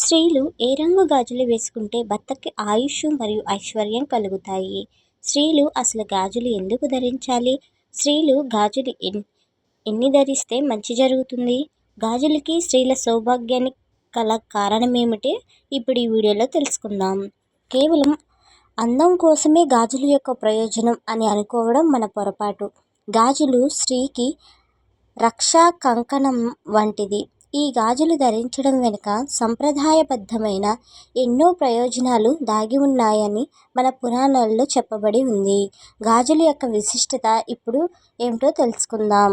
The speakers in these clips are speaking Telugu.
స్త్రీలు ఏ రంగు గాజులు వేసుకుంటే భర్తకి ఆయుష్ మరియు ఐశ్వర్యం కలుగుతాయి? స్త్రీలు అసలు గాజులు ఎందుకు ధరించాలి? స్త్రీలు గాజులు ఎన్ని ధరిస్తే మంచి జరుగుతుంది? గాజులకి స్త్రీల సౌభాగ్యానికి గల కారణం ఏమిటి ఇప్పుడు ఈ వీడియోలో తెలుసుకుందాం. కేవలం అందం కోసమే గాజుల యొక్క ప్రయోజనం అని అనుకోవడం మన పొరపాటు. గాజులు స్త్రీకి రక్షా కంకణం వంటిది. ఈ గాజులు ధరించడం వెనుక సంప్రదాయబద్ధమైన ఎన్నో ప్రయోజనాలు దాగి ఉన్నాయని మన పురాణాల్లో చెప్పబడి ఉంది. గాజుల యొక్క విశిష్టత ఇప్పుడు ఏమిటో తెలుసుకుందాం.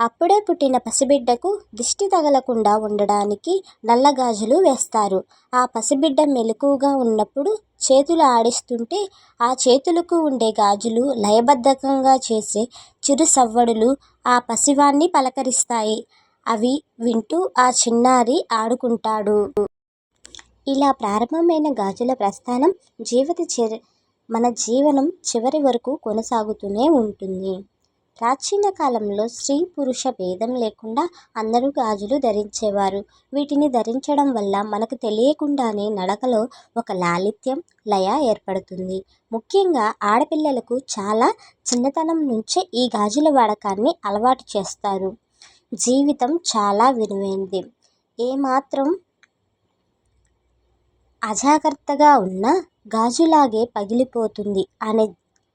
అప్పుడే పుట్టిన పసిబిడ్డకు దిష్టి తగలకుండా ఉండడానికి నల్ల గాజులు వేస్తారు. ఆ పసిబిడ్డ మెలకుగా ఉన్నప్పుడు చేతులు ఆడిస్తుంటే ఆ చేతులకు ఉండే గాజులు లయబద్ధకంగా చేసే చిరు సవ్వడులు ఆ పసివాన్ని పలకరిస్తాయి. అవి వింటూ ఆ చిన్నారి ఆడుకుంటాడు. ఇలా ప్రారంభమైన గాజుల ప్రస్థానం జీవిత చరి మన జీవనం చివరి వరకు కొనసాగుతూనే ఉంటుంది. ప్రాచీన కాలంలో స్త్రీ పురుష భేదం లేకుండా అందరూ గాజులు ధరించేవారు. వీటిని ధరించడం వల్ల మనకు తెలియకుండానే నడకలో ఒక లాలిత్యం లయ ఏర్పడుతుంది. ముఖ్యంగా ఆడపిల్లలకు చాలా చిన్నతనం నుంచే ఈ గాజుల వాడకాన్ని అలవాటు చేస్తారు. జీవితం చాలా విలువైనది. ఏమాత్రం అజాగ్రత్తగా ఉన్నా గాజులాగే పగిలిపోతుంది అనే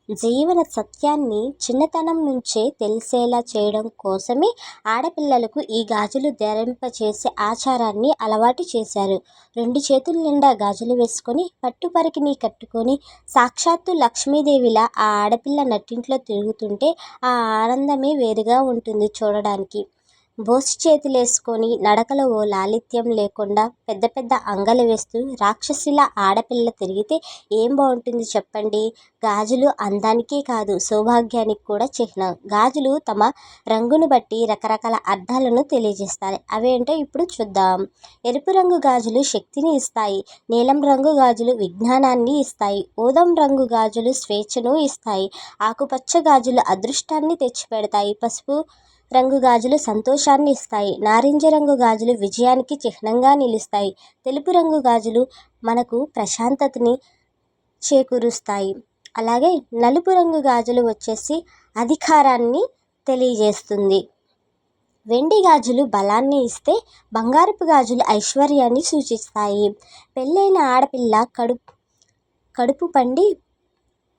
జీవన సత్యాన్ని చిన్నతనం నుంచే తెలిసేలా చేయడం కోసమే ఆడపిల్లలకు ఈ గాజులు ధరింపచేసే ఆచారాన్ని అలవాటు చేశారు. రెండు చేతుల నిండా గాజులు వేసుకొని పట్టుపరికిని కట్టుకొని సాక్షాత్తు లక్ష్మీదేవిలా ఆ ఆడపిల్ల నట్టింట్లో తిరుగుతుంటే ఆ ఆనందమే వేరుగా ఉంటుంది చూడడానికి. బోసి చేతులేసుకొని నడకలో ఓ లాలిత్యం లేకుండా పెద్ద పెద్ద అంగలు వేస్తూ రాక్షసిలా ఆడపిల్ల తిరిగితే ఏం బాగుంటుంది చెప్పండి? గాజులు అందానికే కాదు సౌభాగ్యానికి కూడా చిహ్నం. గాజులు తమ రంగును బట్టి రకరకాల అర్థాలను తెలియజేస్తాయి. అవేంటో ఇప్పుడు చూద్దాం. ఎరుపు రంగు గాజులు శక్తిని ఇస్తాయి. నీలం రంగు గాజులు విజ్ఞానాన్ని ఇస్తాయి. ఊదం రంగు గాజులు స్వేచ్ఛను ఇస్తాయి. ఆకుపచ్చ గాజులు అదృష్టాన్ని తెచ్చిపెడతాయి. పసుపు రంగు గాజులు సంతోషాన్ని ఇస్తాయి. నారింజ రంగు గాజులు విజయానికి చిహ్నంగా నిలుస్తాయి. తెలుపు రంగు గాజులు మనకు ప్రశాంతతని చేకూరుస్తాయి. అలాగే నలుపు రంగు గాజులు వచ్చేసి అధికారాన్ని తెలియజేస్తుంది. వెండి గాజులు బలాన్ని ఇస్తే బంగారపు గాజులు ఐశ్వర్యాన్ని సూచిస్తాయి. పెళ్ళైన ఆడపిల్ల కడుపు కడుపు పండి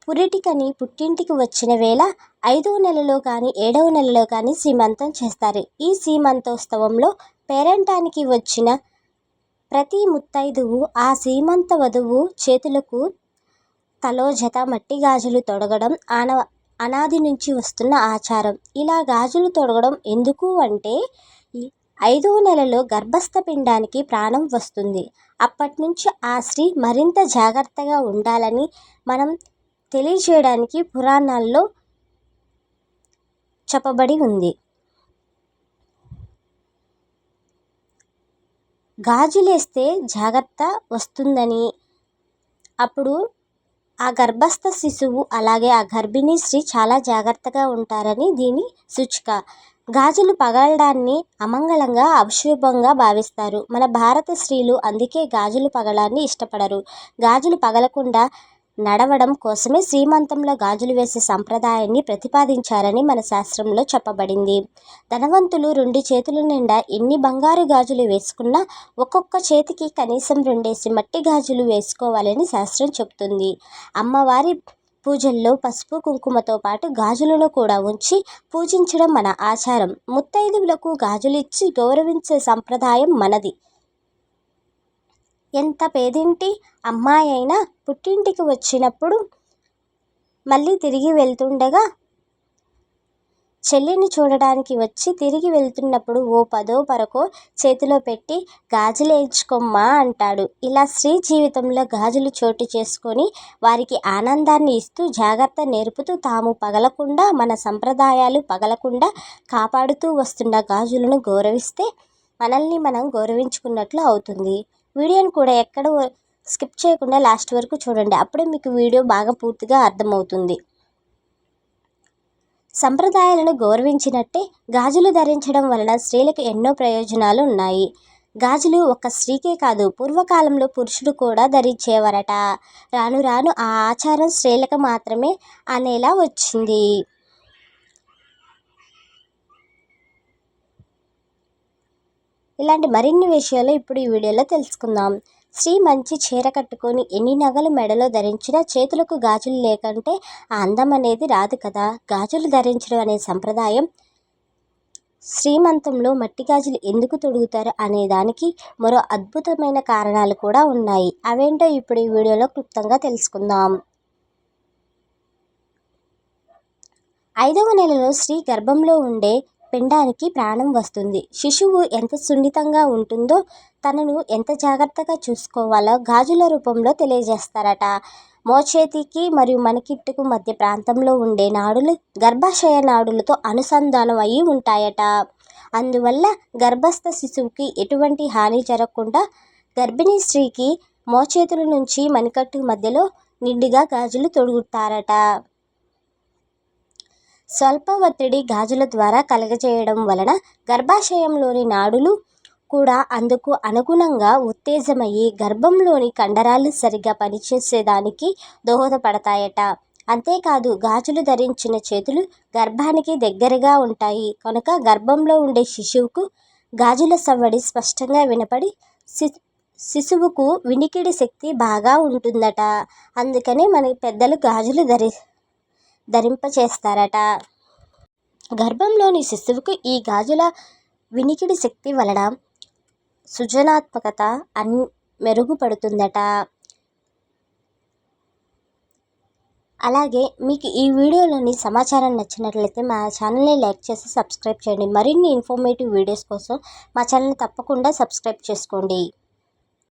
పురిటికని పుట్టింటికి వచ్చిన వేళ ఐదవ నెలలో కానీ ఏడవ నెలలో కానీ సీమంతం చేస్తారు. ఈ సీమంతోత్సవంలో పేరంటానికి వచ్చిన ప్రతి ముత్తైదువు ఆ సీమంత వధువు చేతులకు తలో జత మట్టి గాజులు తొడగడం ఆన అనాది నుంచి వస్తున్న ఆచారం. ఇలా గాజులు తొడగడం ఎందుకు అంటే ఐదవ నెలలో గర్భస్థ పిండానికి ప్రాణం వస్తుంది. అప్పటి నుంచి ఆ స్త్రీ మరింత జాగ్రత్తగా ఉండాలని మనం తెలియజేయడానికి పురాణాల్లో చెప్పబడి ఉంది. గాజులేస్తే జాగ్రత్త వస్తుందని. అప్పుడు ఆ గర్భస్థ శిశువు అలాగే ఆ గర్భిణీ స్త్రీ చాలా జాగ్రత్తగా ఉంటారని దీని సూచిక. గాజులు పగలడాన్ని అమంగళంగా అశుభంగా భావిస్తారు. మన భారత స్త్రీలు అందుకే గాజులు పగలాన్ని ఇష్టపడరు. గాజులు పగలకుండా నడవడం కోసమే శ్రీమంతంలో గాజులు వేసే సంప్రదాయాన్ని ప్రతిపాదించారని మన శాస్త్రంలో చెప్పబడింది. ధనవంతులు రెండు చేతుల నిండా ఎన్ని బంగారు గాజులు వేసుకున్నా ఒక్కొక్క చేతికి కనీసం రెండేసి మట్టి గాజులు వేసుకోవాలని శాస్త్రం చెబుతుంది. అమ్మవారి పూజల్లో పసుపు కుంకుమతో పాటు గాజులను కూడా ఉంచి పూజించడం మన ఆచారం. ముత్తైదువులకు గాజులు ఇచ్చి గౌరవించే సంప్రదాయం మనది. ఎంత పేదింటి? అమ్మాయి అయినా పుట్టింటికి వచ్చినప్పుడు మళ్ళీ తిరిగి వెళ్తుండగా చెల్లిని చూడడానికి వచ్చి తిరిగి వెళ్తున్నప్పుడు ఓ పదో పరకో చేతిలో పెట్టి గాజులేయించుకోమ్మా అంటాడు. ఇలా స్త్రీ జీవితంలో గాజులు చోటు చేసుకొని వారికి ఆనందాన్ని ఇస్తూ జాగ్రత్త నేర్పుతూ తాము పగలకుండా మన సంప్రదాయాలు పగలకుండా కాపాడుతూ వస్తున్న గాజులను గౌరవిస్తే మనల్ని మనం గౌరవించుకున్నట్లు అవుతుంది. వీడియోని కూడా ఎక్కడ స్కిప్ చేయకుండా లాస్ట్ వరకు చూడండి. అప్పుడే మీకు వీడియో బాగా పూర్తిగా అర్థమవుతుంది. సంప్రదాయాలను గౌరవించినట్టే గాజులు ధరించడం వలన స్త్రీలకు ఎన్నో ప్రయోజనాలు ఉన్నాయి. గాజులు ఒక స్త్రీకే కాదు పూర్వకాలంలో పురుషుడు కూడా ధరించేవారట. రాను రాను ఆ ఆచారం స్త్రీలకు మాత్రమే అనేలా వచ్చింది. ఇలాంటి మరిన్ని విషయాలు ఇప్పుడు ఈ వీడియోలో తెలుసుకుందాం. స్త్రీ మంచి చీర కట్టుకొని ఎన్ని నగలు మెడలో ధరించినా చేతులకు గాజులు లేకంటే ఆ అందం అనేది రాదు కదా. గాజులు ధరించడం అనే సంప్రదాయం శ్రీమంతంలో మట్టి గాజులు ఎందుకు తొడుగుతారు అనే దానికి మరో అద్భుతమైన కారణాలు కూడా ఉన్నాయి. అవేంటో ఇప్పుడు ఈ వీడియోలో క్లుప్తంగా తెలుసుకుందాం. ఐదవ నెలలో స్త్రీ గర్భంలో ఉండే పిండానికి ప్రాణం వస్తుంది. శిశువు ఎంత సున్నితంగా ఉంటుందో తనను ఎంత జాగ్రత్తగా చూసుకోవాలో గాజుల రూపంలో తెలియజేస్తారట. మోచేతికి మరియు మణికిట్టుకు మధ్య ప్రాంతంలో ఉండే నాడులు గర్భాశయ నాడులతో అనుసంధానం అయి ఉంటాయట. అందువల్ల గర్భస్థ శిశువుకి ఎటువంటి హాని జరగకుండా గర్భిణీ స్త్రీకి మోచేతుల నుంచి మణికట్టు మధ్యలో నిండుగా గాజులు తొడుగుతారట. స్వల్ప ఒత్తిడి గాజుల ద్వారా కలగజేయడం వలన గర్భాశయంలోని నాడులు కూడా అందుకు అనుగుణంగా ఉత్తేజమయ్యి గర్భంలోని కండరాలు సరిగ్గా పనిచేసేదానికి దోహదపడతాయట. అంతేకాదు గాజులు ధరించిన చేతులు గర్భానికి దగ్గరగా ఉంటాయి. కనుక గర్భంలో ఉండే శిశువుకు గాజుల సవ్వడి స్పష్టంగా వినపడి శిశువుకు వినికిడి శక్తి బాగా ఉంటుందట. అందుకనే మన పెద్దలు గాజులు ధరి ధరింపచేస్తారట. గర్భంలోని శిశువుకు ఈ గాజుల వినికిడి శక్తి వలన సృజనాత్మకత అన్ మెరుగుపడుతుందట. అలాగే మీకు ఈ వీడియోలోని సమాచారం నచ్చినట్లయితే మా ఛానల్ని లైక్ చేసి సబ్స్క్రైబ్ చేయండి. మరిన్ని ఇన్ఫర్మేటివ్ వీడియోస్ కోసం మా ఛానల్ని తప్పకుండా సబ్స్క్రైబ్ చేసుకోండి.